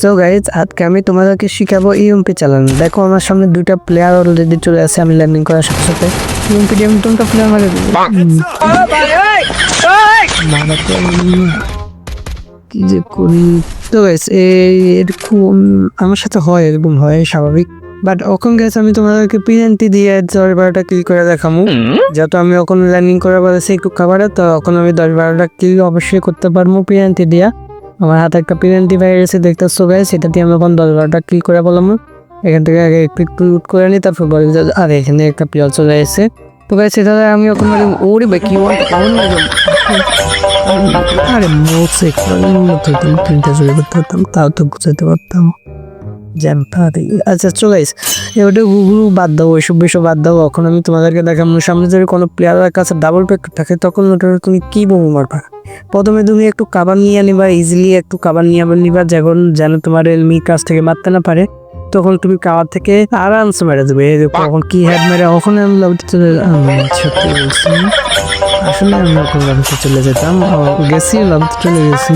So guys আজকে আমি তোমাদেরকে শিখাবো ইউএমপি চালানো দেখো আমার সামনে দুইটা প্লেয়ার অলরেডি চলে আসে আমি ল্যান্ডিং করার সাথে সাথে। ইউএমপি আমি তোমরা প্লেয়ার মারে কি যে করি। তো গাইজ এরকম আমার সাথে হয় এরকম হয় স্বাভাবিক। বাট ওখান গেছে আমি তোমাদেরকে পিএনটি দিয়ে দশ বারোটা ক্লিক করে দেখামু। যেহেতু আমি ওখানে ল্যান্ডিং করার পরে সেই একটু খাবারে তো এখন আমি দশ বারোটা ক্লিক অবশ্যই করতে পারব পিএনটি দিয়া। আমার হাতে একটা পিএনটি বাইরে এসে দেখতেছো ভাই সেটা দিয়ে আমি এখন বারোটা ক্লিক করে বললাম। এখান থেকে আগে ক্লিক ক্লিক করে নিই তারপর বল আর, এখানে একটা প্লেয়ার চলে এসেছে। তো গাইজ সেটা আমি ওখানে মানে ওরে ভাই, কি ওয়ান কেমন আরে মোটস একটু তিনটা চুরি করতে পারতাম, তাও তো বুঝাতে পারতাম। আচ্ছা চলে এবারে গুগলু বাদ দাও ওইসব বিষয় বাদ দাও। এখন আমি তোমাদেরকে দেখাবো, সামনে যদি কোনো প্লেয়ারের কাছে ডাবল প্যাক থাকে, তখন ওটা তুমি কি বোমা মারবা? প্রথমে তুমি একটু কাবার নিয়ে নিবা ইজিলি একটু কাবার নিয়ে নিবা, যখন যেন তোমার এলমি কাছ থেকে মারতে না পারে, তখন তুমি কাবার থেকে আরামসে মেরে দেবে। কখন কি হেড মেরে ওখানে আমি লবিতে চলে সত্যি বলছি আসলে আমি ওখানে চলে যেতাম গেছি লবিতে চলে গেছি।